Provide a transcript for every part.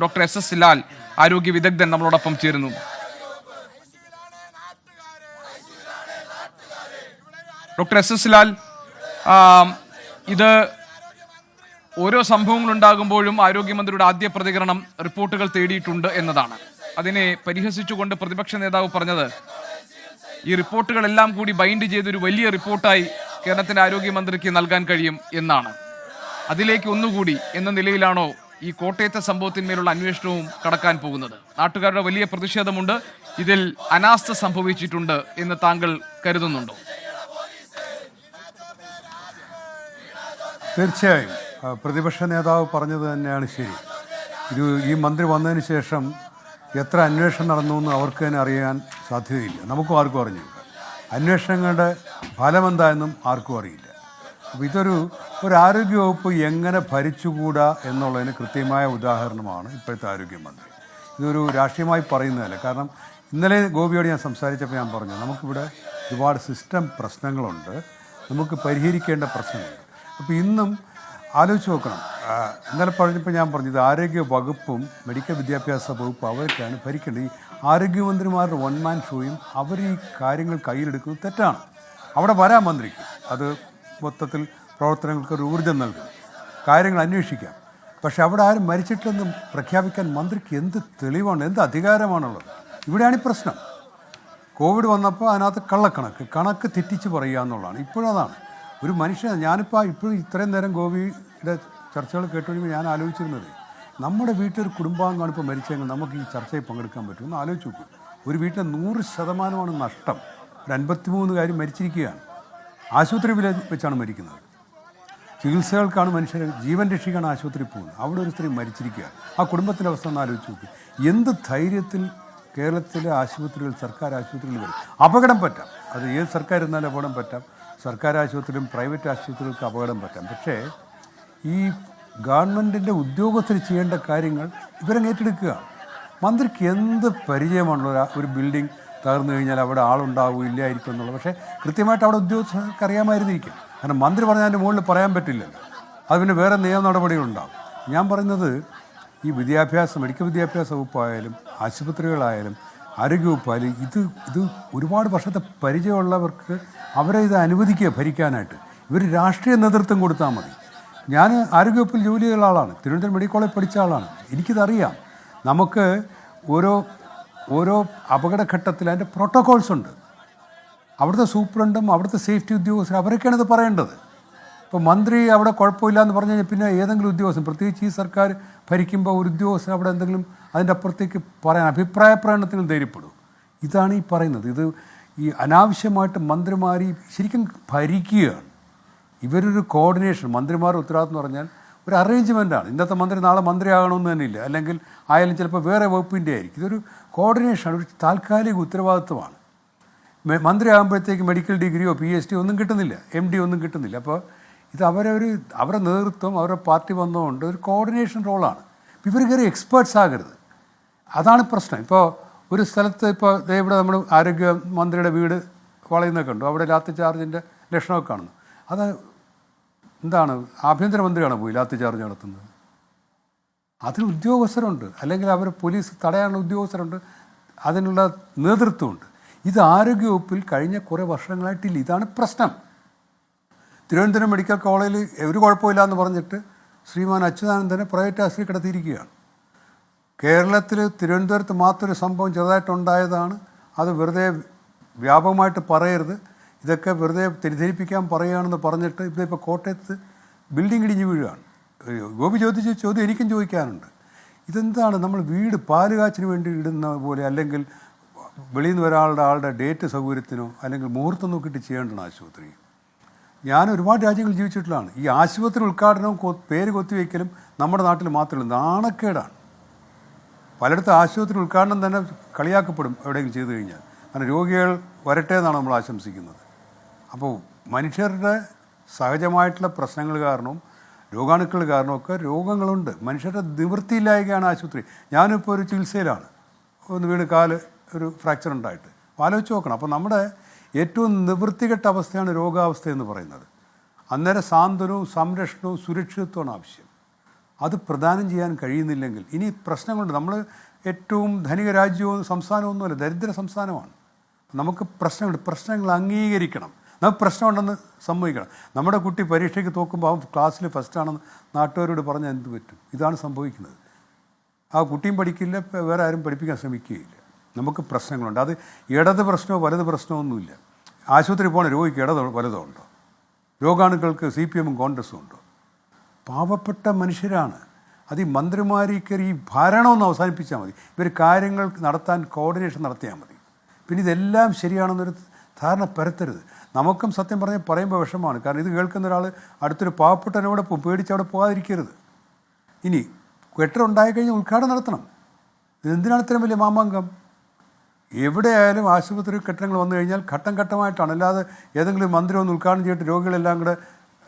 Doctor S S Lal ആരോഗ്യ വിദഗ്ധൻ നമ്മളോടൊപ്പം ചേരുന്നു. ഡോക്ടർ എസ് എസ് ലാൽ ഇത് ഓരോ സംഭവങ്ങൾ ഉണ്ടാകുമ്പോഴും ആരോഗ്യമന്ത്രിയുടെ ആദ്യ പ്രതികരണം റിപ്പോർട്ടുകൾ തേടിയിട്ടുണ്ട് എന്നതാണ്. അതിനെ പരിഹസിച്ചുകൊണ്ട് പ്രതിപക്ഷ നേതാവ് പറഞ്ഞത് ഈ റിപ്പോർട്ടുകളെല്ലാം കൂടി ബൈൻഡ് ചെയ്തൊരു വലിയ റിപ്പോർട്ടായി കേരളത്തിന്റെ ആരോഗ്യമന്ത്രിക്ക് നൽകാൻ കഴിയും എന്നാണ്. അതിലേക്ക് ഒന്നുകൂടി എന്ന നിലയിലാണോ ഈ കോട്ടയത്തെ സംഭവത്തിന്മേലുള്ള അന്വേഷണവും കടക്കാൻ പോകുന്നത്. നാട്ടുകാരുടെ വലിയ പ്രതിഷേധമുണ്ട്. ഇതിൽ അനാസ്ഥ സംഭവിച്ചിട്ടുണ്ട് എന്ന് താങ്കൾ കരുതുന്നുണ്ടോ? തീർച്ചയായും. പ്രതിപക്ഷ നേതാവ് പറഞ്ഞത് തന്നെയാണ് ശരി. ഇത് ഈ മന്ത്രി വന്നതിന് ശേഷം എത്ര അന്വേഷണം നടന്നു എന്ന് അവർക്ക് തന്നെ അറിയാൻ സാധ്യതയില്ല. നമുക്കും ആർക്കും അറിഞ്ഞില്ല അന്വേഷണങ്ങളുടെ ഫലമെന്തായെന്നും ആർക്കും അറിയില്ല. അപ്പോൾ ഇതൊരു ഒരു ആരോഗ്യവകുപ്പ് എങ്ങനെ ഭരിച്ചുകൂടാ എന്നുള്ളതിന് കൃത്യമായ ഉദാഹരണമാണ് ഇപ്പോഴത്തെ ആരോഗ്യമന്ത്രി. ഇതൊരു രാഷ്ട്രീയമായി പറയുന്നതല്ല. കാരണം ഇന്നലെ ഗോപിയോട് ഞാൻ സംസാരിച്ചപ്പോൾ ഞാൻ പറഞ്ഞു നമുക്കിവിടെ ഒരുപാട് സിസ്റ്റം പ്രശ്നങ്ങളുണ്ട്. നമുക്ക് പരിഹരിക്കേണ്ട പ്രശ്നങ്ങളുണ്ട്. അപ്പോൾ ഇന്നും ആലോചിച്ച് നോക്കണം. ഇന്നലെ പറഞ്ഞപ്പോൾ ഞാൻ പറഞ്ഞു ഇത് ആരോഗ്യ വകുപ്പും മെഡിക്കൽ വിദ്യാഭ്യാസ വകുപ്പും അവർക്കാണ് ഭരിക്കേണ്ടത്. ഈ ആരോഗ്യമന്ത്രിമാരുടെ വൺ മാൻ ഷോയും അവർ ഈ കാര്യങ്ങൾ കയ്യിലെടുക്കുന്നത് തെറ്റാണ്. അവിടെ വരാം മന്ത്രിക്ക്. അത് മൊത്തത്തിൽ പ്രവർത്തനങ്ങൾക്ക് ഒരു ഊർജം നൽകും. കാര്യങ്ങൾ അന്വേഷിക്കാം. പക്ഷേ അവിടെ ആരും മരിച്ചിട്ടില്ലെന്ന് പ്രഖ്യാപിക്കാൻ മന്ത്രിക്ക് എന്ത് തെളിവാണ് എന്ത് അധികാരമാണുള്ളത്? ഇവിടെയാണ് ഈ പ്രശ്നം. കോവിഡ് വന്നപ്പോൾ അതിനകത്ത് കള്ളക്കണക്ക് കണക്ക് തെറ്റിച്ച് പറയുക എന്നുള്ളതാണ്. ഇപ്പോഴതാണ് ഒരു മനുഷ്യൻ ഞാനിപ്പോൾ ഇപ്പോഴും ഇത്രയും നേരം ഗോപിയുടെ ചർച്ചകൾ കേട്ടുകഴിയുമ്പോൾ ഞാൻ ആലോചിച്ചിരുന്നത് നമ്മുടെ വീട്ടിലൊരു കുടുംബാംഗമാണ് ഇപ്പോൾ മരിച്ചെങ്കിൽ നമുക്ക് ഈ ചർച്ചയിൽ പങ്കെടുക്കാൻ പറ്റുമെന്ന് ആലോചിച്ച് നോക്കും. ഒരു വീട്ടിൽ നൂറ് ശതമാനമാണ് നഷ്ടം. ഒരു അൻപത്തിമൂന്ന് കാര്യം മരിച്ചിരിക്കുകയാണ്. ആശുപത്രി വെച്ചാണ് മരിക്കുന്നത്. ചികിത്സകൾക്കാണ് മനുഷ്യർ ജീവൻ രക്ഷിക്കാണ് ആശുപത്രി പോകുന്നത്. അവിടെ ഒരു സ്ത്രീ മരിച്ചിരിക്കുക ആ കുടുംബത്തിന്റെ അവസ്ഥ ഒന്ന് ആലോചിച്ച് നോക്കി. എന്ത് ധൈര്യത്തിൽ കേരളത്തിലെ ആശുപത്രികൾ സർക്കാർ ആശുപത്രികൾ വരും? അപകടം പറ്റാം. അത് ഏത് സർക്കാർ ഇരുന്നാലും അപകടം പറ്റാം. സർക്കാർ ആശുപത്രിയും പ്രൈവറ്റ് ആശുപത്രികൾക്ക് അപകടം പറ്റാം. പക്ഷേ ഈ ഗവൺമെന്റിന്റെ ഉദ്യോഗസ്ഥർ ചെയ്യേണ്ട കാര്യങ്ങൾ ഇവരങ്ങ് ഏറ്റെടുക്കുക. മന്ത്രിക്ക് എന്ത് പരിചയമാണുള്ള ഒരു ബിൽഡിംഗ്? തകർന്നു കഴിഞ്ഞാൽ അവിടെ ആളുണ്ടാവും ഇല്ലായിരിക്കും എന്നുള്ളത്. പക്ഷേ കൃത്യമായിട്ട് അവിടെ ഉദ്യോഗസ്ഥർക്ക് അറിയാമായിരുന്നിരിക്കും. കാരണം മന്ത്രി പറഞ്ഞതിന്റെ മുകളിൽ പറയാൻ പറ്റില്ലല്ലോ. അത് പിന്നെ വേറെ നിയമ നടപടികളുണ്ടാവും. ഞാൻ പറയുന്നത് ഈ വിദ്യാഭ്യാസം മെഡിക്കൽ വിദ്യാഭ്യാസ വകുപ്പായാലും ആശുപത്രികളായാലും ആരോഗ്യവകുപ്പായാലും ഇത് ഇത് ഒരുപാട് വർഷത്തെ പരിചയമുള്ളവർക്ക് അവരെ ഇത് അനുവദിക്കുക ഭരിക്കാനായിട്ട്. ഇവർ രാഷ്ട്രീയ നേതൃത്വം കൊടുത്താൽ മതി. ഞാൻ ആരോഗ്യവകുപ്പിൽ ജോലി ചെയ്യുന്ന ആളാണ്. തിരുവനന്തപുരം മെഡിക്കൽ കോളേജ് പഠിച്ച ആളാണ്. എനിക്കിതറിയാം. നമുക്ക് ഓരോ ഓരോ അപകടഘട്ടത്തിൽ അതിന്റെ പ്രോട്ടോകോൾസ് ഉണ്ട്. അവിടുത്തെ സൂപ്രണ്ടും അവിടുത്തെ സേഫ്റ്റി ഉദ്യോഗസ്ഥരും അവരൊക്കെയാണ് ഇത് പറയേണ്ടത്. ഇപ്പോൾ മന്ത്രി അവിടെ കുഴപ്പമില്ല എന്ന് പറഞ്ഞു കഴിഞ്ഞാൽ പിന്നെ ഏതെങ്കിലും ഉദ്യോഗസ്ഥൻ പ്രത്യേകിച്ച് ഈ സർക്കാർ ഭരിക്കുമ്പോൾ ഒരു ഉദ്യോഗസ്ഥൻ അവിടെ എന്തെങ്കിലും അതിന്റെ അപ്പുറത്തേക്ക് പറയാൻ അഭിപ്രായ പ്രകടനത്തിനും ധൈര്യപ്പെടും. ഇതാണ് ഈ പറയുന്നത്. ഇത് ഈ അനാവശ്യമായിട്ട് മന്ത്രിമാർ ശരിക്കും ഭരിക്കുകയാണ്. ഇവരൊരു കോർഡിനേഷൻ മന്ത്രിമാരുടെ ഉത്തരവാദിത്വം എന്ന് പറഞ്ഞാൽ ഒരു അറേഞ്ച്മെന്റാണ് ഇന്നത്തെ മന്ത്രി നാളെ മന്ത്രിയാകണമെന്ന് തന്നെ ഇല്ല. അല്ലെങ്കിൽ ആയാലും ചിലപ്പോൾ വേറെ വകുപ്പിന്റെ ആയിരിക്കും. ഇതൊരു കോർഡിനേഷനാണ് ഒരു താൽക്കാലിക ഉത്തരവാദിത്വമാണ്. മന്ത്രിയാകുമ്പോഴത്തേക്ക് മെഡിക്കൽ ഡിഗ്രിയോ പി എച്ച് ഡി ഒന്നും കിട്ടുന്നില്ല. എം ഡി ഒന്നും കിട്ടുന്നില്ല. അപ്പോൾ ഇത് അവരവർ അവരുടെ നേതൃത്വം അവരുടെ പാർട്ടി വന്നതുകൊണ്ട് ഒരു കോർഡിനേഷൻ റോളാണ് ഇവർ കയറി എക്സ്പേർട്സ് ആകരുത്. അതാണ് പ്രശ്നം. ഇപ്പോൾ ഒരു സ്ഥലത്ത് ഇപ്പോൾ ഇവിടെ നമ്മൾ ആരോഗ്യ മന്ത്രിയുടെ വീട് വളയുന്നൊക്കെ ഉണ്ട് അവിടെ ലാത്തി ചാർജിന്റെ ലക്ഷണമൊക്കെ കാണുന്നു. അത് എന്താണ്? ആഭ്യന്തരമന്ത്രിയാണ് പോയി ലാത്തി ചാർജ് നടത്തുന്നത്? അതിന് ഉദ്യോഗസ്ഥരുണ്ട്. അല്ലെങ്കിൽ അവർ പോലീസ് തടയാനുള്ള ഉദ്യോഗസ്ഥരുണ്ട്. അതിനുള്ള നേതൃത്വമുണ്ട്. ഇത് ആരോഗ്യവകുപ്പിൽ കഴിഞ്ഞ കുറേ വർഷങ്ങളായിട്ടില്ല. ഇതാണ് പ്രശ്നം. തിരുവനന്തപുരം മെഡിക്കൽ കോളേജിൽ ഒരു കുഴപ്പമില്ല എന്ന് പറഞ്ഞിട്ട് ശ്രീമാൻ അച്യുതാനന്ദനെ പ്രൈവറ്റ് ആശുപത്രി കിടത്തിയിരിക്കുകയാണ്. കേരളത്തിൽ തിരുവനന്തപുരത്ത് മാത്രം ഒരു സംഭവം ചെറുതായിട്ടുണ്ടായതാണ്. അത് വെറുതെ വ്യാപകമായിട്ട് പറയരുത്. ഇതൊക്കെ വെറുതെ തെറ്റിദ്ധരിപ്പിക്കാൻ പറയുകയാണെന്ന് പറഞ്ഞിട്ട് ഇതിപ്പോൾ കോട്ടയത്ത് ബിൽഡിംഗ് ഇടിഞ്ഞ് വീഴുകയാണ്. ഗോപി ചോദിച്ച ചോദ്യം എനിക്കും ചോദിക്കാനുണ്ട്. ഇതെന്താണ് നമ്മൾ വീട് പാലുകാച്ചിന് വേണ്ടി ഇടുന്ന പോലെ അല്ലെങ്കിൽ വെളിയിൽ നിന്ന് ഒരാളുടെ ആളുടെ ഡേറ്റ് സൗകര്യത്തിനോ അല്ലെങ്കിൽ മുഹൂർത്തം നോക്കിയിട്ട് ചെയ്യേണ്ടതാണ് ആശുപത്രി? ഞാൻ ഒരുപാട് രാജ്യങ്ങളിൽ ജീവിച്ചിട്ടുള്ളതാണ്. ഈ ആശുപത്രി ഉദ്ഘാടനവും പേര് കൊത്തിവെക്കലും നമ്മുടെ നാട്ടിൽ മാത്രമല്ല നാണക്കേടാണ് പലയിടത്തും ആശുപത്രി ഉദ്ഘാടനം തന്നെ കളിയാക്കപ്പെടും എവിടെയെങ്കിലും ചെയ്തു കഴിഞ്ഞാൽ. കാരണം രോഗികൾ വരട്ടെ എന്നാണ് നമ്മൾ ആശംസിക്കുന്നത്. അപ്പോൾ മനുഷ്യരുടെ സഹജമായിട്ടുള്ള പ്രശ്നങ്ങൾ കാരണവും രോഗാണുക്കൾ കാരണമൊക്കെ രോഗങ്ങളുണ്ട്. മനുഷ്യരുടെ നിവൃത്തിയില്ലായകയാണ് ആശുപത്രി. ഞാനിപ്പോൾ ഒരു ചികിത്സയിലാണ്. ഒന്ന് വീട് കാൽ ഒരു ഫ്രാക്ചർ ഉണ്ടായിട്ട്. അപ്പോൾ ആലോചിച്ച് നോക്കണം. അപ്പോൾ നമ്മുടെ ഏറ്റവും നിവൃത്തികെട്ട അവസ്ഥയാണ് രോഗാവസ്ഥ എന്ന് പറയുന്നത്. അന്നേരം സാന്ത്വനവും സംരക്ഷണവും സുരക്ഷിതത്വമാണ് ആവശ്യം. അത് പ്രദാനം ചെയ്യാൻ കഴിയുന്നില്ലെങ്കിൽ ഇനി പ്രശ്നങ്ങളുണ്ട്. നമ്മൾ ഏറ്റവും ധനിക രാജ്യവും സംസ്ഥാനമൊന്നുമല്ല ദരിദ്ര സംസ്ഥാനമാണ്. നമുക്ക് പ്രശ്നങ്ങളുണ്ട്. പ്രശ്നങ്ങൾ അംഗീകരിക്കണം. നമുക്ക് പ്രശ്നമുണ്ടെന്ന് സംഭവിക്കണം. നമ്മുടെ കുട്ടി പരീക്ഷയ്ക്ക് തോക്കുമ്പോൾ അവൻ ക്ലാസ്സിൽ ഫസ്റ്റാണെന്ന് നാട്ടുകാരോട് പറഞ്ഞാൽ എന്ത് പറ്റും? ഇതാണ് സംഭവിക്കുന്നത്. ആ കുട്ടിയും പഠിക്കില്ല വേറെ ആരും പഠിപ്പിക്കാൻ ശ്രമിക്കുകയില്ല. നമുക്ക് പ്രശ്നങ്ങളുണ്ട്. അത് ഇടത് പ്രശ്നമോ വലത് പ്രശ്നമോ ഒന്നുമില്ല. ആശുപത്രി പോകണ രോഗിക്ക് ഇടതോ വലതോ ഉണ്ടോ? രോഗാണുക്കൾക്ക് സി പി എമ്മും കോൺഗ്രസും ഉണ്ടോ? പാവപ്പെട്ട മനുഷ്യരാണ്. അത് ഈ മന്ത്രിമാരിക്ക് ഈ ഭരണമൊന്ന് അവസാനിപ്പിച്ചാൽ മതി. ഇവർ കാര്യങ്ങൾ നടത്താൻ കോർഡിനേഷൻ നടത്തിയാൽ മതി. പിന്നെ ഇതെല്ലാം ശരിയാണെന്നൊരു ധാരണ പരത്തരുത്. നമുക്കും സത്യം പറഞ്ഞ് പറയുമ്പോൾ വിഷമമാണ്. കാരണം ഇത് കേൾക്കുന്ന ഒരാൾ അടുത്തൊരു പാവപ്പെട്ടവനോടെ പേടിച്ച് അവിടെ പോകാതിരിക്കരുത്. ഇനി കെട്ടിടം ഉണ്ടായി കഴിഞ്ഞാൽ ഉദ്ഘാടനം നടത്തണം. ഇതെന്തിനാണ് ഇത്രയും വലിയ മാമാങ്കം? എവിടെയായാലും ആശുപത്രി കെട്ടിടങ്ങൾ വന്നു കഴിഞ്ഞാൽ ഘട്ടം ഘട്ടമായിട്ടാണ്. അല്ലാതെ ഏതെങ്കിലും മന്ത്രി ഒന്ന് ഉദ്ഘാടനം ചെയ്തിട്ട് രോഗികളെല്ലാം കൂടെ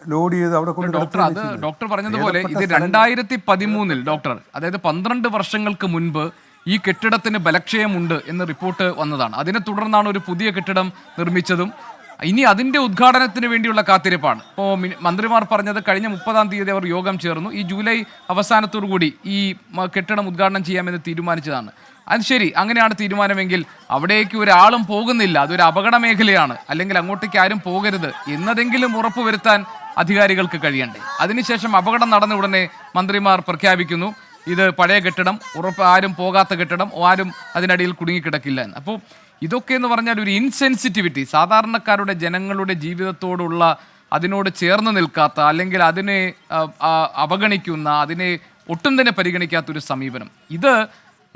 ലോഡ് ചെയ്ത് അവിടെ കൊണ്ട് ഡോക്ടർ അത് ഡോക്ടർ പറഞ്ഞതുപോലെ ഇത് രണ്ടായിരത്തി പതിമൂന്നിൽ ഡോക്ടർ അതായത് പന്ത്രണ്ട് വർഷങ്ങൾക്ക് മുൻപ് ഈ കെട്ടിടത്തിന് ബലക്ഷയമുണ്ട് എന്ന് റിപ്പോർട്ട് വന്നതാണ്. അതിനെ തുടർന്നാണ് ഒരു പുതിയ കെട്ടിടം നിർമ്മിച്ചതും ഇനി അതിന്റെ ഉദ്ഘാടനത്തിന് വേണ്ടിയുള്ള കാത്തിരിപ്പാണ്. ഇപ്പോൾ മന്ത്രിമാർ പറഞ്ഞത് കഴിഞ്ഞ മുപ്പതാം തീയതി അവർ യോഗം ചേർന്നു. ഈ ജൂലൈ കൂടി ഈ കെട്ടിടം ഉദ്ഘാടനം ചെയ്യാമെന്ന് തീരുമാനിച്ചതാണ്. അത് ശരി അങ്ങനെയാണ് തീരുമാനമെങ്കിൽ അവിടേക്ക് ഒരാളും പോകുന്നില്ല. അതൊരു അപകട മേഖലയാണ്. അല്ലെങ്കിൽ അങ്ങോട്ടേക്ക് ആരും പോകരുത് എന്നതെങ്കിലും ഉറപ്പുവരുത്താൻ അധികാരികൾക്ക് കഴിയണ്ടേ. അതിനുശേഷം അപകടം നടന്ന ഉടനെ മന്ത്രിമാർ പ്രഖ്യാപിക്കുന്നു. ഇത് പഴയ കെട്ടിടം ഉറപ്പ് ആരും പോകാത്ത കെട്ടിടം ആരും അതിനടിയിൽ കുടുങ്ങിക്കിടക്കില്ല എന്ന്. അപ്പോൾ ഇതൊക്കെ എന്ന് പറഞ്ഞാൽ ഒരു ഇൻസെൻസിറ്റിവിറ്റി സാധാരണക്കാരുടെ ജനങ്ങളുടെ ജീവിതത്തോടുള്ള അതിനോട് ചേർന്ന് നിൽക്കാത്ത അല്ലെങ്കിൽ അതിനെ അവഗണിക്കുന്ന അതിനെ ഒട്ടും തന്നെ പരിഗണിക്കാത്ത ഒരു സമീപനം. ഇത്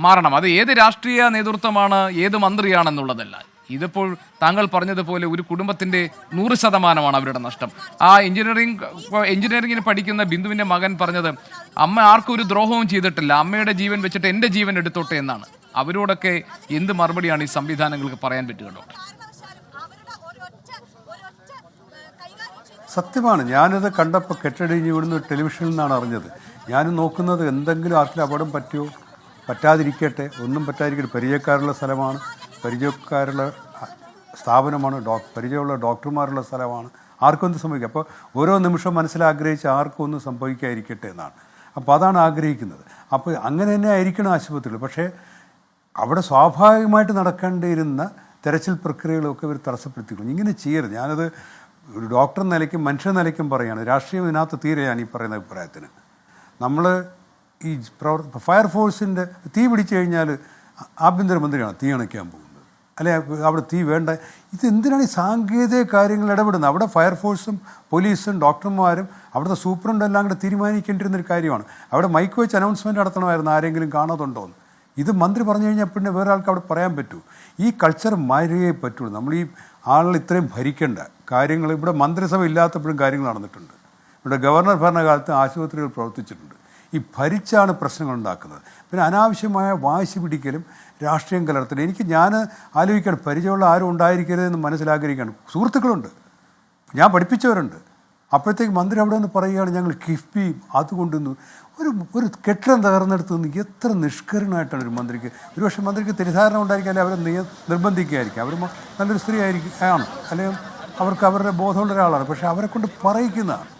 മാറണം. അത് ഏത് രാഷ്ട്രീയ നേതൃത്വമാണ് ഏത് മന്ത്രിയാണെന്നുള്ളതല്ല. ഇതിപ്പോൾ താങ്കൾ പറഞ്ഞതുപോലെ ഒരു കുടുംബത്തിന്റെ നൂറ് ശതമാനമാണ് അവരുടെ നഷ്ടം. ആ എഞ്ചിനീയറിംഗ് എഞ്ചിനീയറിംഗിന് പഠിക്കുന്ന ബിന്ദുവിന്റെ മകൻ പറഞ്ഞത് അമ്മ ആർക്കും ഒരു ദ്രോഹവും ചെയ്തിട്ടില്ല. അമ്മയുടെ ജീവൻ വെച്ചിട്ട് എന്റെ ജീവൻ എടുത്തോട്ടെ എന്നാണ്. അവരോടൊക്കെ എന്ത് മറുപടിയാണ് ഈ സംവിധാനങ്ങൾക്ക് പറയാൻ പറ്റുക ഡോക്ടർ? സത്യമാണ്. ഞാനത് കണ്ടപ്പോൾ കെട്ടടിഞ്ഞ് ഇവിടുന്ന് ടെലിവിഷനിൽ നിന്നാണ് അറിഞ്ഞത്. ഞാൻ നോക്കുന്നത് എന്തെങ്കിലും ആർക്കും അപകടം പറ്റുമോ പറ്റാതിരിക്കട്ടെ. ഒന്നും പറ്റാതിരിക്കട്ടെ. പരിചയക്കാരുള്ള സ്ഥലമാണ്. പരിചയക്കാരുള്ള സ്ഥാപനമാണ് ഡോ പരിചയമുള്ള ഡോക്ടർമാരുള്ള സ്ഥലമാണ്. ആർക്കും ഒന്നും സംഭവിക്കും? അപ്പോൾ ഓരോ നിമിഷം മനസ്സിലാഗ്രഹിച്ച് ആർക്കും ഒന്നും സംഭവിക്കാതിരിക്കട്ടെ എന്നാണ്. അപ്പോൾ അതാണ് ആഗ്രഹിക്കുന്നത്. അപ്പോൾ അങ്ങനെ തന്നെ ആയിരിക്കണം ആശുപത്രികൾ പക്ഷേ അവിടെ സ്വാഭാവികമായിട്ട് നടക്കേണ്ടിയിരുന്ന തെരച്ചിൽ പ്രക്രിയകളൊക്കെ ഇവർ തടസ്സപ്പെടുത്തിക്കുന്നു ഇങ്ങനെ ചെയ്യരുത്. ഞാനത് ഒരു ഡോക്ടർ നിലയ്ക്കും മനുഷ്യ നിലയ്ക്കും പറയുകയാണ്. രാഷ്ട്രീയം ഇതിനകത്ത് തീരെ ഞാൻ ഈ പറയുന്ന അഭിപ്രായത്തിന്. നമ്മൾ ഈ പ്രവർ ഫയർഫോഴ്സിന്റെ തീ പിടിച്ചു കഴിഞ്ഞാൽ ആഭ്യന്തരമന്ത്രിയാണ് തീ അണയ്ക്കാൻ പോകുന്നത്. അല്ലെ അവിടെ തീ വേണ്ട. ഇത് എന്തിനാണ് ഈ സാങ്കേതിക കാര്യങ്ങൾ ഇടപെടുന്നത്? അവിടെ ഫയർഫോഴ്സും പോലീസും ഡോക്ടർമാരും അവിടുത്തെ സൂപ്രണ്ടും എല്ലാം കൂടെ തീരുമാനിക്കേണ്ടിരുന്നൊരു കാര്യമാണ്. അവിടെ മൈക്ക് വെച്ച് അനൗൺസ്മെന്റ് നടത്തണമായിരുന്നു ആരെങ്കിലും കാണാതുണ്ടോ എന്ന് ഇത് മന്ത്രി പറഞ്ഞു കഴിഞ്ഞാൽ പിന്നെ വേറെ ആൾക്ക് അവിടെ പറയാൻ പറ്റൂ. ഈ കൾച്ചർ മാറിയേ പറ്റുള്ളൂ. നമ്മൾ ഈ ആളുകൾ ഇത്രയും ഭരിക്കേണ്ട കാര്യങ്ങൾ ഇവിടെ മന്ത്രിസഭ ഇല്ലാത്തപ്പോഴും കാര്യങ്ങൾ നടന്നിട്ടുണ്ട്. ഇവിടെ ഗവർണർ ഭരണകാലത്ത് ആശുപത്രികൾ പ്രവർത്തിച്ചിട്ടുണ്ട്. ഈ ഭരിച്ചാണ് പ്രശ്നങ്ങൾ ഉണ്ടാക്കുന്നത്. പിന്നെ അനാവശ്യമായ വാശി പിടിക്കലും രാഷ്ട്രീയം കലർത്തണം എനിക്ക് ഞാൻ ആലോചിക്കണം പരിചയമുള്ള ആരും ഉണ്ടായിരിക്കരുതെന്ന് മനസ്സിലാഗ്രഹിക്കണം. സുഹൃത്തുക്കളുണ്ട്. ഞാൻ പഠിപ്പിച്ചവരുണ്ട്. അപ്പോഴത്തേക്ക് മന്ത്രി അവിടെ നിന്ന് പറയുകയാണ് ഞങ്ങൾ കിഫ്ബിയും അതുകൊണ്ടുവന്നു ഒരു ഒരു കെട്ടിടം തകർന്നെടുത്ത് നിന്ന് എത്ര നിഷ്കരണമായിട്ടാണ് ഒരു മന്ത്രിക്ക്. ഒരുപക്ഷെ മന്ത്രിക്ക് തെറ്റിദ്ധാരണ ഉണ്ടായിരിക്കും അവരെ നിർബന്ധിക്കുകയായിരിക്കും. അവർ നല്ലൊരു സ്ത്രീ ആയിരിക്കും ആണ്. അല്ലെങ്കിൽ അവർക്ക് അവരുടെ ബോധമുള്ള ഒരാളാണ്. പക്ഷേ അവരെ കൊണ്ട് പറയിക്കുന്നതാണ്